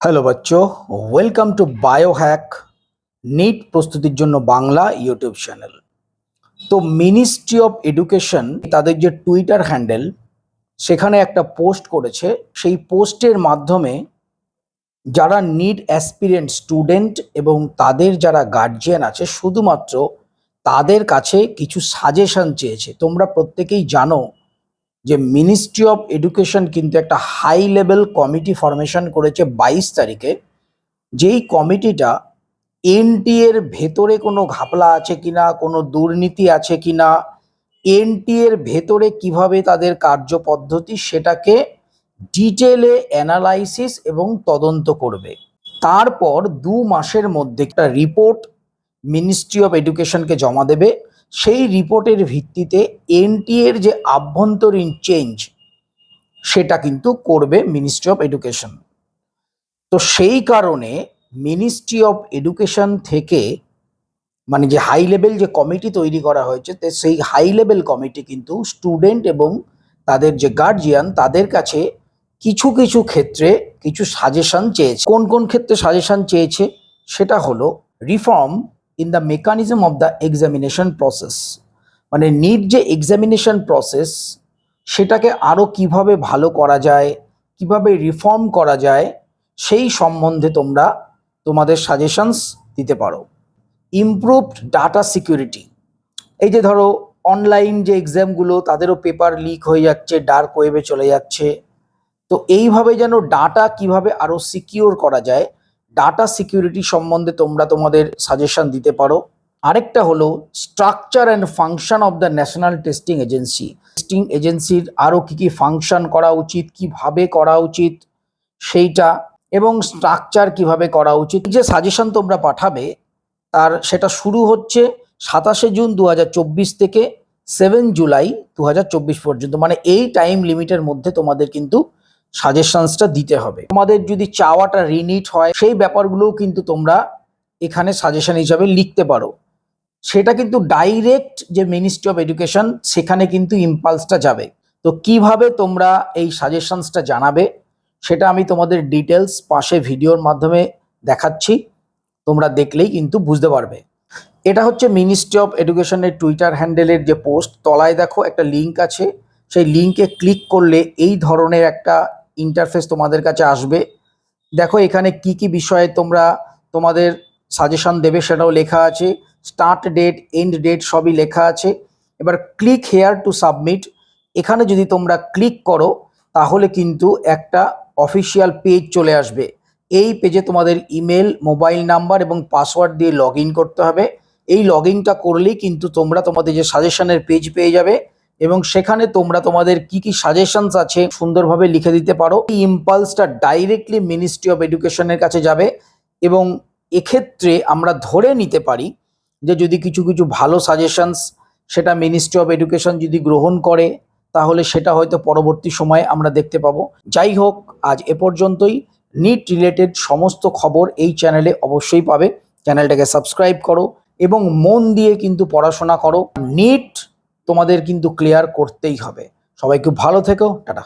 Hello বাচ্চো। Welcome to Biohack NEET প্রস্তুতির জন্য বাংলা ইউটিউব চ্যানেল তো মিনিস্ট্রি অফ এডুকেশন তাদের যে টুইটার হ্যান্ডেল সেখানে একটা পোস্ট করেছে। সেই পোস্টের মাধ্যমে যারা নিট অ্যাসপিরেন্ট স্টুডেন্ট এবং তাদের যারা গার্জিয়ান আছে, শুধুমাত্র তাদের কাছে কিছু সাজেশন চেয়েছে। তোমরা প্রত্যেকেই জানো যে মিনিস্ট্রি অফ এডুকেশন কিন্তু একটা হাই লেভেল কমিটি ফরমেশন করেছে বাইশ তারিখে। যেই কমিটিটা এনটি এর ভেতরে কোনো ঘাপলা আছে কিনা, কোনো দুর্নীতি আছে কিনা এনটি এর ভেতরে কীভাবে তাদের কার্যপদ্ধতি সেটাকে ডিটেলে অ্যানালাইসিস এবং তদন্ত করবে। তারপর দু মাসের মধ্যে একটা রিপোর্ট মিনিস্ট্রি অফ এডুকেশনকে জমা দেবে। সেই রিপোর্টের ভিত্তিতে এনটি এর যে আভ্যন্তরীণ চেঞ্জ, সেটা কিন্তু করবে মিনিস্ট্রি অফ এডুকেশন তো সেই কারণে মিনিস্ট্রি অফ এডুকেশন থেকে মানে যে হাই লেভেল যে কমিটি তৈরি করা হয়েছে, তো সেই হাই লেভেল কমিটি কিন্তু স্টুডেন্ট এবং তাদের যে গার্জিয়ান তাদের কাছে কিছু কিছু ক্ষেত্রে কিছু সাজেশন চেয়েছে। কোন কোন ক্ষেত্রে সাজেশন চেয়েছে? সেটা হলো reform in the mechanism of the examination process মানে নিট যে এক্সামিনেশন প্রসেস সেটাকে আরও কীভাবে ভালো করা যায়, কীভাবে রিফর্ম করা যায়, সেই সম্বন্ধে তোমরা তোমাদের সাজেশনস দিতে পারো। ইমপ্রুভড ডাটা সিকিউরিটি এই যে ধরো অনলাইন যে এক্সামগুলো তাদেরও পেপার লিক হয়ে যাচ্ছে ডার্ক ওয়েবে চলে যাচ্ছে। তো এইভাবে যেন ডাটা কীভাবে আরও সিকিউর করা যায় ডাটা সিকিউরিটি সম্বন্ধে তোমরা তোমাদের সাজেশন দিতে পারো। আরেকটা হলো structure and function of the National Testing Agency testing এজেন্সির আরও কী কী ফাংশন করা উচিত, কীভাবে করা উচিত, সেইটা এবং স্ট্রাকচার কীভাবে করা উচিত। যে সাজেশন তোমরা পাঠাবে, তার সেটা শুরু হচ্ছে সাতাশে জুন দু হাজার চব্বিশ থেকে সেভেন জুলাই দু হাজার চব্বিশ পর্যন্ত। মানে এই টাইম লিমিটের মধ্যে তোমাদের কিন্তু সাজেশনসটা দিতে হবে। তোমাদের যদি চাওয়াটা রিনিট হয়, সেই ব্যাপারগুলোও কিন্তু তোমরা এখানে সাজেশন হিসাবে লিখতে পারো। সেটা কিন্তু ডাইরেক্ট যে মিনিস্ট্রি অফ এডুকেশন সেখানে কিন্তু ইম্পালসটা যাবে। তো কীভাবে তোমরা এই সাজেশনসটা জানাবে, সেটা আমি তোমাদের ডিটেলস পাশে ভিডিওর মাধ্যমে দেখাচ্ছি। তোমরা দেখলেই কিন্তু বুঝতে পারবে। এটা হচ্ছে মিনিস্ট্রি অফ এডুকেশনের টুইটার হ্যান্ডেলের যে পোস্ট তলায় দেখো একটা লিঙ্ক আছে। সেই লিঙ্কে ক্লিক করলে এই ধরনের একটা ইন্টারফেস তোমাদের কাছে আসবে। দেখো, এখানে কি কি বিষয়ে তোমরা তোমাদের সাজেশন দেবে সেটাও লেখা আছে। স্টার্ট ডেট এন্ড ডেট সবই লেখা আছে। এবার ক্লিক হেয়ার টু সাবমিট এখানে যদি তোমরা ক্লিক করো, তাহলে কিন্তু একটা অফিসিয়াল পেজ চলে আসবে। এই পেজে তোমাদের ইমেল মোবাইল নাম্বার এবং পাসওয়ার্ড দিয়ে লগ করতে হবে। এই লগ করলেই কিন্তু তোমরা তোমাদের যে সাজেশনের পেজ পেয়ে যাবে। এবং সেখানে তোমরা তোমাদের কি কি সাজেশনস আছে সুন্দরভাবে লিখে দিতে পারো। এই ইম্পালসটা ডাইরেক্টলি মিনিস্ট্রি অফ এডুকেশনের কাছে যাবে এবং এক্ষেত্রে আমরা ধরে নিতে পারি যে যদি কিছু কিছু ভালো সাজেশনস সেটা মিনিস্ট্রি অফ এডুকেশন যদি গ্রহণ করে, তাহলে সেটা হয়তো পরবর্তী সময়ে আমরা দেখতে পাবো। যাই হোক, আজ এ পর্যন্তই। নিট রিলেটেড সমস্ত খবর এই চ্যানেলে অবশ্যই পাবে। চ্যানেলটাকে সাবস্ক্রাইব করো এবং মন দিয়ে কিন্তু পড়াশোনা করো। নিট তোমাদের কিন্তু ক্লিয়ার করতেই হবে। সবাই খুব ভালো থেকো টাটা।